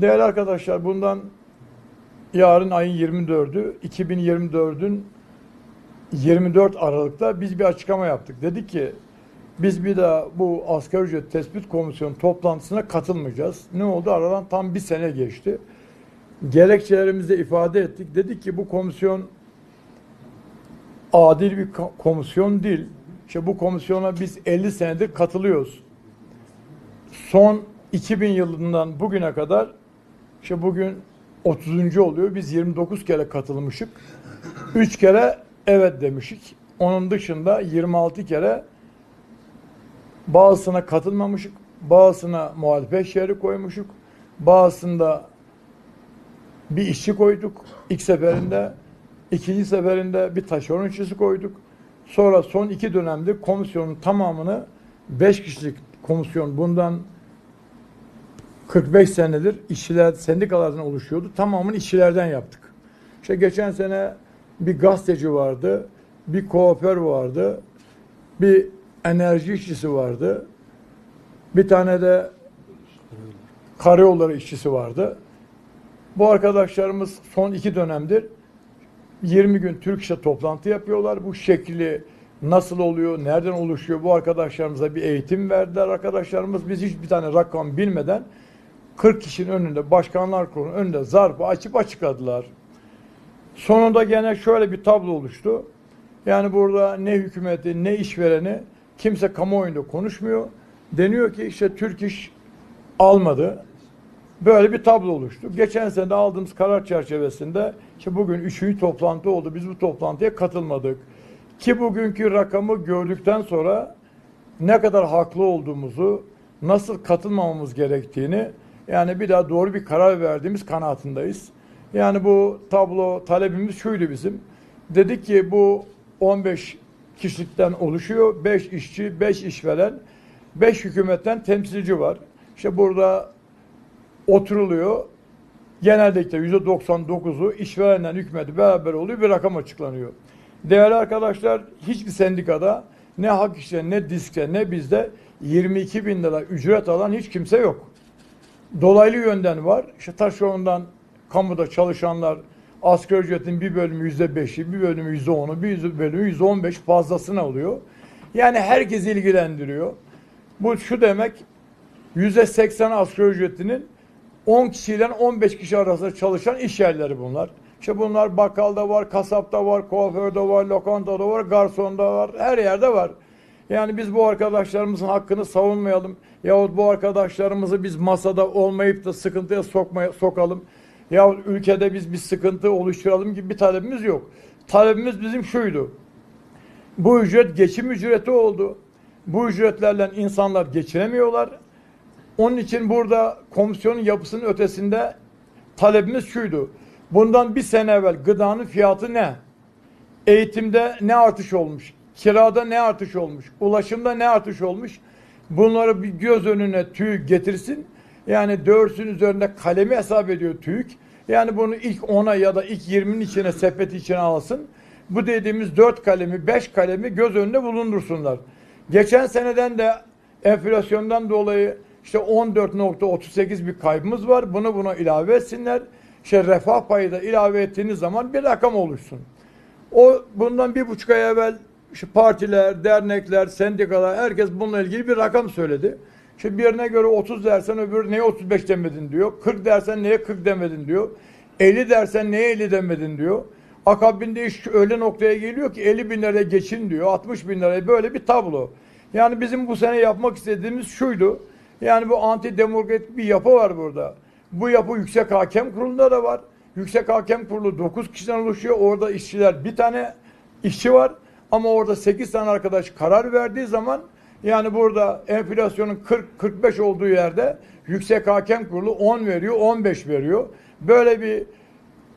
Değerli arkadaşlar bundan yarın ayın 24'ü 2024'ün 24 Aralık'ta biz bir açıklama yaptık. Dedik ki biz bir daha bu asgari ücret tespit komisyonu toplantısına katılmayacağız. Ne oldu? Aradan tam bir sene geçti. Gerekçelerimizi de ifade ettik. Dedik ki bu komisyon adil bir ko- komisyon değil. İşte bu komisyona biz 50 senedir katılıyoruz. Son 2000 yılından bugüne kadar işte bugün 30. oluyor. Biz 29 kere katılmışık. 3 kere evet demişik. Onun dışında 26 kere bazısına katılmamışık. Bazısına muhalefet şehri koymuşuk. Bazısında bir işçi koyduk ilk seferinde. ikinci seferinde bir taşeron işçisi koyduk. Sonra son iki dönemde komisyonun tamamını 5 kişilik komisyon bundan 45 senedir işçiler sendikalardan oluşuyordu. Tamamını işçilerden yaptık. İşte geçen sene bir gazeteci vardı, bir kuaför vardı, bir enerji işçisi vardı, bir tane de karayolları işçisi vardı. Bu arkadaşlarımız son iki dönemdir 20 gün Türk İş'e toplantı yapıyorlar. Bu şekli nasıl oluyor, nereden oluşuyor bu arkadaşlarımıza bir eğitim verdiler arkadaşlarımız. Biz hiçbir tane rakam bilmeden 40 kişinin önünde, başkanlar kurulunun önünde zarfı açıp açıkladılar. Sonunda gene şöyle bir tablo oluştu. Yani burada ne hükümeti ne işvereni kimse kamuoyunda konuşmuyor. Deniyor ki işte Türk İş almadı. Böyle bir tablo oluştu. Geçen sene aldığımız karar çerçevesinde işte bugün üçüncü toplantı oldu. Biz bu toplantıya katılmadık. Ki bugünkü rakamı gördükten sonra ne kadar haklı olduğumuzu, nasıl katılmamamız gerektiğini yani bir daha doğru bir karar verdiğimiz kanaatindayız. Yani bu tablo talebimiz şuydu bizim. Dedik ki bu 15 kişilikten oluşuyor. 5 işçi, 5 işveren, 5 hükümetten temsilci var. İşte burada oturuluyor. Genellikle %99'u işverenle hükümeti beraber oluyor bir rakam açıklanıyor. Değerli arkadaşlar hiçbir sendikada ne hak işçi ne diske ne bizde 22 bin lira ücret alan hiç kimse yok. Dolaylı yönden var. İşte taşerondan kamuda çalışanlar asgari ücretin bir bölümü yüzde beşi, bir bölümü yüzde onu, bir bölümü yüzde on beş fazlasını alıyor. Yani herkes ilgilendiriyor. Bu şu demek yüzde seksen asgari ücretinin 10 kişiyle 15 kişi arasında çalışan iş yerleri bunlar. İşte bunlar bakkalda var, kasapta var, kuaförde var, lokantada var, garsonda var, her yerde var. Yani biz bu arkadaşlarımızın hakkını savunmayalım. Yahut bu arkadaşlarımızı biz masada olmayıp da sıkıntıya sokmaya, sokalım. Yahut ülkede biz bir sıkıntı oluşturalım gibi bir talebimiz yok. Talebimiz bizim şuydu. Bu ücret geçim ücreti oldu. Bu ücretlerle insanlar geçinemiyorlar. Onun için burada komisyonun yapısının ötesinde talebimiz şuydu. Bundan bir sene evvel gıdanın fiyatı ne? Eğitimde ne artış olmuş? Kirada ne artış olmuş? Ulaşımda ne artış olmuş? Bunları bir göz önüne TÜİK getirsin. Yani dörsün üzerinde kalemi hesap ediyor TÜİK. Yani bunu ilk 10'a ya da ilk 20'nin içine sepeti içine alsın. Bu dediğimiz 4 kalemi 5 kalemi göz önüne bulundursunlar. Geçen seneden de enflasyondan dolayı işte 14.38 bir kaybımız var. Bunu buna ilave etsinler. İşte refah payı da ilave ettiğiniz zaman bir rakam oluşsun. O bundan bir buçuk ay evvel şu partiler, dernekler, sendikalar herkes bununla ilgili bir rakam söyledi. İşte birine göre 30 dersen öbürü neye 35 demedin diyor. 40 dersen neye 40 demedin diyor. 50 dersen neye 50 demedin diyor. Akabinde iş öyle noktaya geliyor ki 50 bin liraya geçin diyor. 60 bin liraya böyle bir tablo. Yani bizim bu sene yapmak istediğimiz şuydu. Yani bu anti demokratik bir yapı var burada. Bu yapı Yüksek Hakem Kurulu'nda da var. Yüksek Hakem Kurulu 9 kişiden oluşuyor. Orada işçiler bir tane işçi var. Ama orada 8 tane arkadaş karar verdiği zaman yani burada enflasyonun 40-45 olduğu yerde Yüksek Hakem Kurulu 10 veriyor, 15 veriyor. Böyle bir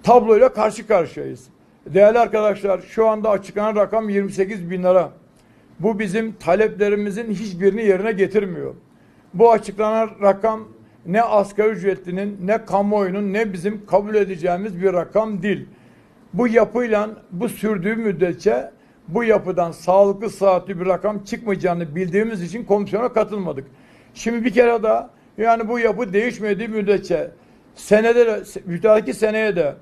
tabloyla karşı karşıyayız. Değerli arkadaşlar şu anda açıklanan rakam 28 bin lira. Bu bizim taleplerimizin hiçbirini yerine getirmiyor. Bu açıklanan rakam ne asgari ücretlinin ne kamuoyunun ne bizim kabul edeceğimiz bir rakam değil. Bu yapıyla bu sürdüğü müddetçe bu yapıdan sağlıklı saatli bir rakam çıkmayacağını bildiğimiz için komisyona katılmadık. Şimdi bir kere daha yani bu yapı değişmediği müddetçe senede de, seneye de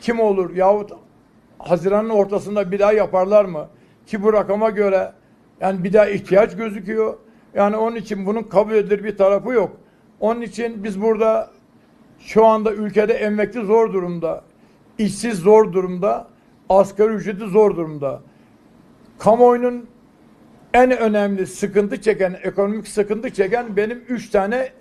kim olur yahut Haziran'ın ortasında bir daha yaparlar mı? Ki bu rakama göre yani bir daha ihtiyaç gözüküyor. Yani onun için bunun kabul edilir bir tarafı yok. Onun için biz burada şu anda ülkede emekli zor durumda, işsiz zor durumda, asgari ücreti zor durumda. Kamuoyunun en önemli sıkıntı çeken, ekonomik sıkıntı çeken benim üç tane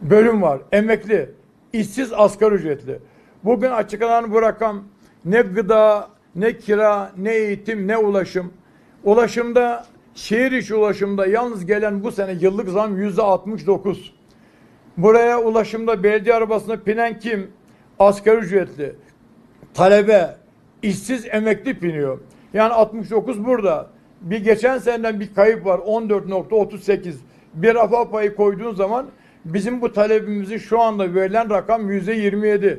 bölüm var. Emekli, işsiz, asgari ücretli. Bugün açıklanan bu rakam ne gıda, ne kira, ne eğitim, ne ulaşım. Ulaşımda, şehir içi ulaşımda yalnız gelen bu sene yıllık zam yüzde 69. Buraya ulaşımda belediye arabasına binen kim? Asgari ücretli, talebe, işsiz emekli biniyor. Yani 69 burada. Bir geçen seneden bir kayıp var 14.38. Bir rafa payı koyduğun zaman bizim bu talebimizin şu anda verilen rakam %27.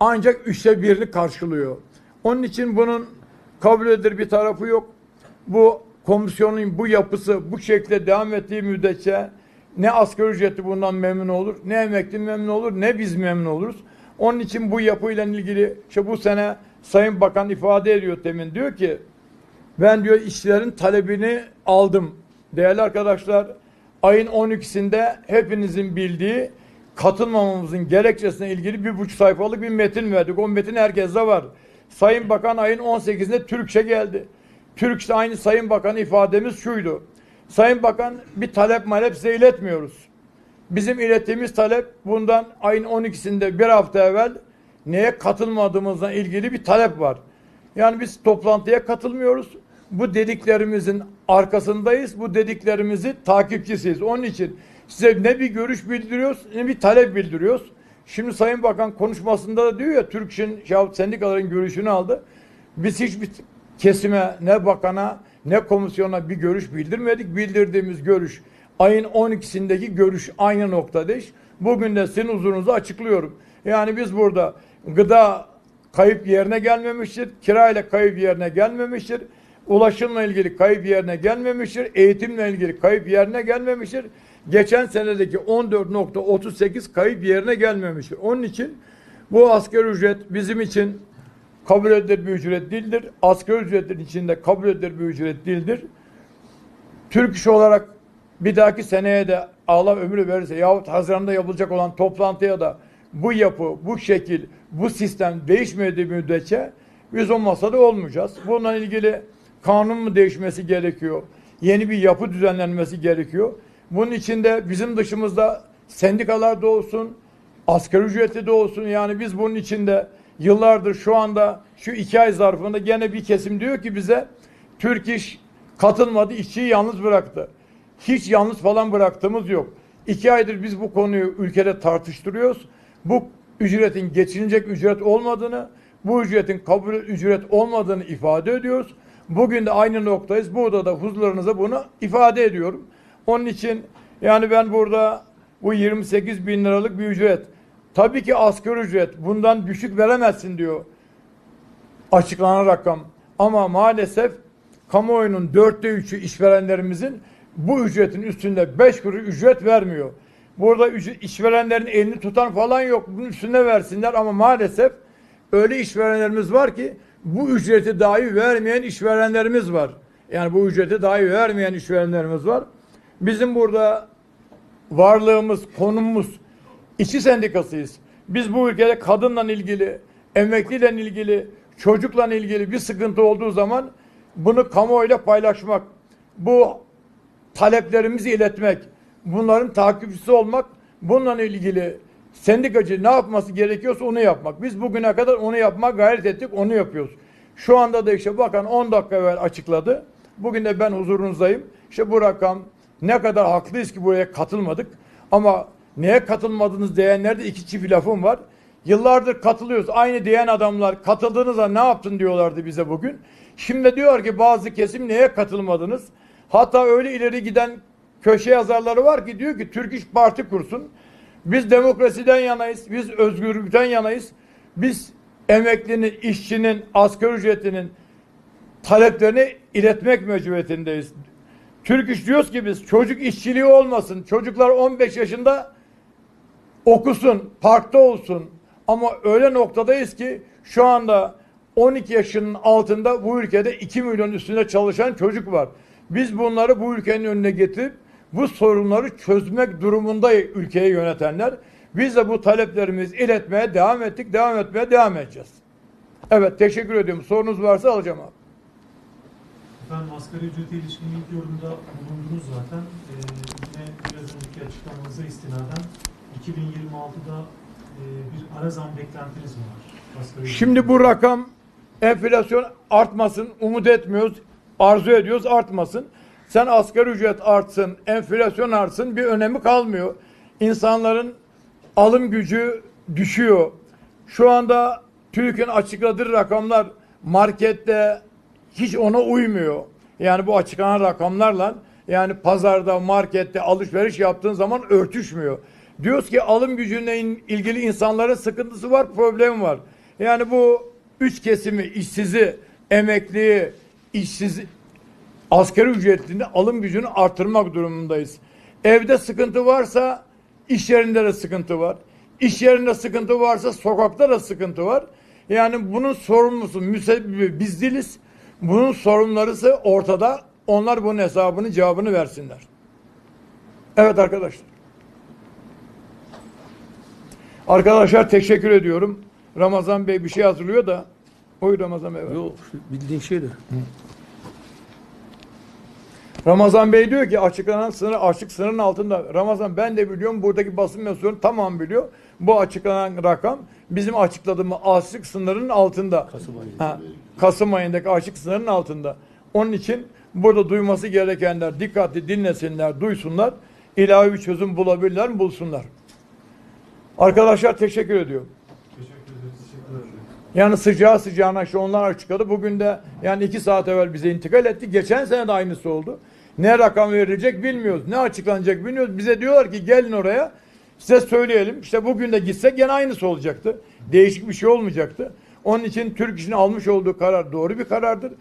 Ancak üçte birini karşılıyor. Onun için bunun kabul edilir bir tarafı yok. Bu komisyonun bu yapısı bu şekilde devam ettiği müddetçe ne asgari ücretli bundan memnun olur, ne emekli memnun olur, ne biz memnun oluruz. Onun için bu yapıyla ilgili işte bu sene Sayın Bakan ifade ediyor temin diyor ki ben diyor işçilerin talebini aldım. Değerli arkadaşlar ayın 12'sinde hepinizin bildiği katılmamamızın gerekçesine ilgili bir buçuk sayfalık bir metin verdik. O metin herkeste var. Sayın Bakan ayın 18'inde Türkçe geldi. Türkçe aynı Sayın Bakan ifademiz şuydu. Sayın Bakan bir talep malep size iletmiyoruz. Bizim ilettiğimiz talep bundan ayın 12'sinde bir hafta evvel neye katılmadığımızla ilgili bir talep var. Yani biz toplantıya katılmıyoruz. Bu dediklerimizin arkasındayız. Bu dediklerimizi takipçisiyiz. Onun için size ne bir görüş bildiriyoruz ne bir talep bildiriyoruz. Şimdi Sayın Bakan konuşmasında da diyor ya Türk İş'in yahut sendikaların görüşünü aldı. Biz hiçbir kesime ne bakana ne komisyona bir görüş bildirmedik. Bildirdiğimiz görüş ayın 12'sindeki görüş aynı noktadayız. Bugün de sizin huzurunuza açıklıyorum. Yani biz burada gıda kayıp yerine gelmemiştir. Kirayla kayıp yerine gelmemiştir. Ulaşımla ilgili kayıp yerine gelmemiştir. Eğitimle ilgili kayıp yerine gelmemiştir. Geçen senedeki 14.38 kayıp yerine gelmemiştir. Onun için bu asgari ücret bizim için kabul edilir bir ücret değildir. Asgari ücretin içinde kabul edilir bir ücret değildir. Türk İş olarak bir dahaki seneye de Allah ömrü verirse yahut Haziran'da yapılacak olan toplantıya da bu yapı, bu şekil, bu sistem değişmediği müddetçe biz o masada olmayacağız. Bununla ilgili kanun mu değişmesi gerekiyor? Yeni bir yapı düzenlenmesi gerekiyor. Bunun içinde bizim dışımızda sendikalar da olsun, asgari ücretli de olsun. Yani biz bunun içinde yıllardır şu anda şu iki ay zarfında gene bir kesim diyor ki bize Türk İş katılmadı, işçiyi yalnız bıraktı. Hiç yalnız falan bıraktığımız yok. İki aydır biz bu konuyu ülkede tartıştırıyoruz. Bu ücretin geçinilecek ücret olmadığını, bu ücretin kabul ücret olmadığını ifade ediyoruz. Bugün de aynı noktayız. Burada da huzurlarınıza bunu ifade ediyorum. Onun için yani ben burada bu 28 bin liralık bir ücret. Tabii ki asgari ücret bundan düşük veremezsin diyor açıklanan rakam. Ama maalesef kamuoyunun dörtte üçü işverenlerimizin bu ücretin üstünde beş kuruş ücret vermiyor. Burada işverenlerin elini tutan falan yok. Bunun üstüne versinler ama maalesef öyle işverenlerimiz var ki bu ücreti dahi vermeyen işverenlerimiz var. Yani bu ücreti dahi vermeyen işverenlerimiz var. Bizim burada varlığımız, konumumuz işçi sendikasıyız. Biz bu ülkede kadınla ilgili, emekliyle ilgili, çocukla ilgili bir sıkıntı olduğu zaman bunu kamuoyuyla paylaşmak, bu taleplerimizi iletmek, bunların takipçisi olmak, bununla ilgili sendikacı ne yapması gerekiyorsa onu yapmak. Biz bugüne kadar onu yapmak gayret ettik, onu yapıyoruz. Şu anda da işte bakan 10 dakika evvel açıkladı. Bugün de ben huzurunuzdayım. İşte bu rakam ne kadar haklıyız ki buraya katılmadık. Ama neye katılmadınız diyenlerde iki çift lafım var. Yıllardır katılıyoruz. Aynı diyen adamlar katıldığınızda ne yaptın diyorlardı bize bugün. Şimdi diyor ki bazı kesim neye katılmadınız? Hatta öyle ileri giden köşe yazarları var ki diyor ki Türk İş Parti kursun. Biz demokrasiden yanayız. Biz özgürlükten yanayız. Biz emeklinin, işçinin, asgari ücretinin taleplerini iletmek mecburiyetindeyiz. Türk İş diyoruz ki biz çocuk işçiliği olmasın. Çocuklar 15 yaşında okusun, parkta olsun. Ama öyle noktadayız ki şu anda 12 yaşının altında bu ülkede 2 milyon üstünde çalışan çocuk var. Biz bunları bu ülkenin önüne getirip bu sorunları çözmek durumunda ülkeyi yönetenler. Biz de bu taleplerimizi iletmeye devam ettik, devam etmeye devam edeceğiz. Evet, teşekkür ediyorum. Sorunuz varsa alacağım abi. Efendim asgari ücrete ilişkin ilk yorumda bulundunuz zaten. Ee, yine biraz önceki açıklamanıza istinaden 2026'da e, bir ara zam beklentiniz mi var? Asgari Şimdi bu rakam enflasyon artmasın, umut etmiyoruz, arzu ediyoruz artmasın. Sen asgari ücret artsın, enflasyon artsın bir önemi kalmıyor. İnsanların alım gücü düşüyor. Şu anda TÜİK'in açıkladığı rakamlar markette hiç ona uymuyor. Yani bu açıklanan rakamlarla yani pazarda, markette alışveriş yaptığın zaman örtüşmüyor. Diyoruz ki alım gücüyle in- ilgili insanların sıkıntısı var, problemi var. Yani bu üç kesimi, işsizi, emekliyi, işsizi, asgari ücretlinin alım gücünü artırmak durumundayız. Evde sıkıntı varsa iş yerinde de sıkıntı var. İş yerinde sıkıntı varsa sokakta da sıkıntı var. Yani bunun sorumlusu müsebbibi biz değiliz. Bunun sorunlarısı ortada. Onlar bunun hesabını cevabını versinler. Evet arkadaşlar. Arkadaşlar teşekkür ediyorum. Ramazan Bey bir şey hazırlıyor da. Oy Ramazan Bey. evet. Yok bildiğin şeydir. Ramazan Bey diyor ki açıklanan sınır açık sınırın altında. Ramazan ben de biliyorum buradaki basın mensupları tamam biliyor. Bu açıklanan rakam bizim açıkladığımız açık sınırın altında. Kasım. Ha, Kasım ayındaki açık sınırın altında. Onun için burada duyması gerekenler dikkatli dinlesinler, duysunlar. İlahi bir çözüm bulabilirler mi? Bulsunlar. Arkadaşlar teşekkür ediyorum. Yani sıcağı sıcağına işte onlar açıkladı. Bugün de yani iki saat evvel bize intikal etti. Geçen sene de aynısı oldu. Ne rakam verilecek bilmiyoruz. Ne açıklanacak bilmiyoruz. Bize diyorlar ki gelin oraya size söyleyelim. İşte bugün de gitsek gene aynısı olacaktı. Değişik bir şey olmayacaktı. Onun için Türk işinin almış olduğu karar doğru bir karardır.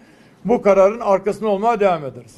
Bu kararın arkasında olmaya devam ederiz.